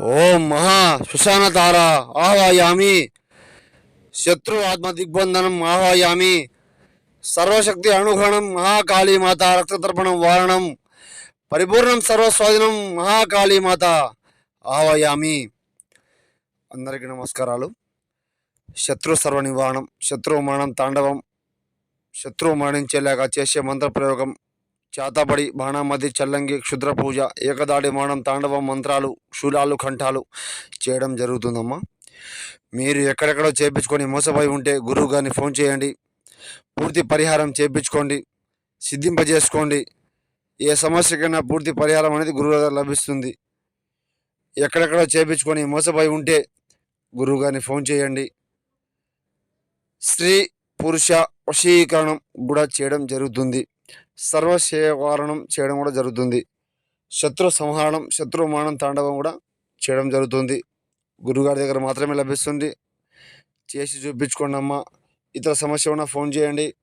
ఓం మహా సుశాన తార ఆహ్వాయామి. శత్రు ఆత్మ దిగ్బంధనం ఆహ్వాయామి. సర్వశక్తి అనుగ్రహణం మహాకాళీ మాత రక్తతర్పణం వారణం. పరిపూర్ణం సర్వస్వాధీనం మహాకాళీ మాత ఆహ్వాయామి. అందరికీ నమస్కారాలు. శత్రు సర్వ నివారణం శత్రువు మరణం తాండవం శత్రువు మరణించేలాగా చేసే మంత్రప్రయోగం చేతబడి బాణామతి చల్లంగి క్షుద్ర పూజ ఏకదాడి మానం తాండవం మంత్రాలు శూలాలు కంఠాలు చేయడం జరుగుతుందమ్మా. మీరు ఎక్కడెక్కడో చేపించుకొని మోసపోయి ఉంటే గురువు గారిని ఫోన్ చేయండి. పూర్తి పరిహారం చేపించుకోండి. సిద్ధింపజేసుకోండి. ఏ సమస్యకైనా పూర్తి పరిహారం అనేది గురువు గారు లభిస్తుంది. ఎక్కడెక్కడో చేపించుకొని మోసపోయి ఉంటే గురువు గారిని ఫోన్ చేయండి. శ్రీ పురుష వశీకరణం కూడా చేయడం జరుగుతుంది. సర్వశేవారణం చేయడం కూడా జరుగుతుంది. శత్రు సంహారణం శత్రు మానం తాండవం కూడా చేయడం జరుగుతుంది. గురుగారి దగ్గర మాత్రమే లభిస్తుంది. చేసి చూపించుకోండి అమ్మ. ఇతర సమస్య ఉన్నా ఫోన్ చేయండి.